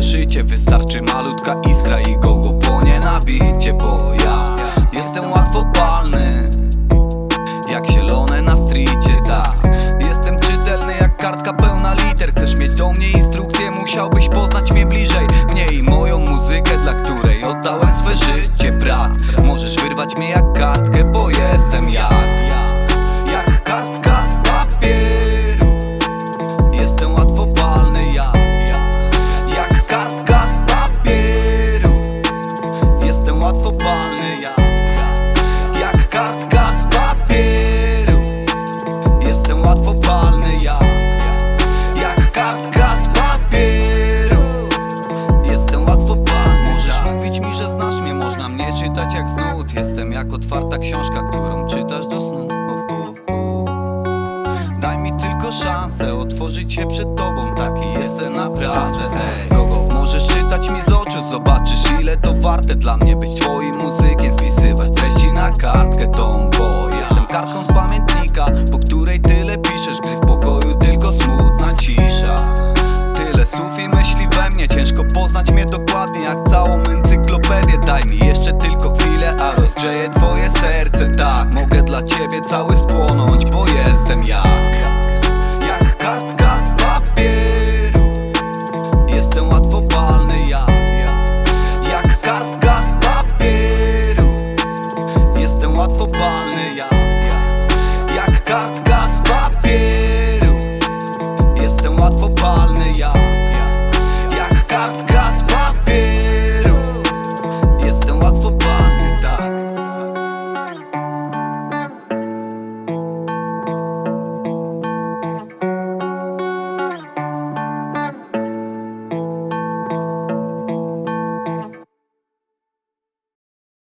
życie Wystarczy malutka iskra i go go płonie na bicie Bo ja jestem łatwopalny Jak zielone na stricie, tak. Jestem czytelny jak kartka pełna liter. Chcesz mieć do mnie instrukcję, musiałbyś poznać mnie bliżej. Mnie i moją muzykę, dla której oddałem swe życie, brat. Możesz wyrwać mnie jak kartkę, bo jestem jak kartka z papieru. Jestem łatwopalny ja Jak kartka z papieru. Jestem łatwopalny Możesz mówić mi, że znasz mnie Można mnie czytać jak znud Jestem jak otwarta książka, którą czytasz do snu. Uh, uh, uh. Daj mi tylko szansę otworzyć się przed tobą. Taki jestem naprawdę, Kogo możesz czytać mi z oczu? Zobaczysz ile to warte dla mnie Być twoim muzykiem, kartkę tą Bo jestem kartką z pamiętnika Po której tyle piszesz Gdy w pokoju tylko smutna cisza. Tyle słów i myśli we mnie Ciężko poznać mnie dokładnie jak całą encyklopedię. Daj mi jeszcze tylko chwilę, a rozgrzeję twoje serce. Tak, mogę dla ciebie cały spłonąć Bo jestem jak Jak kartka bağlı ya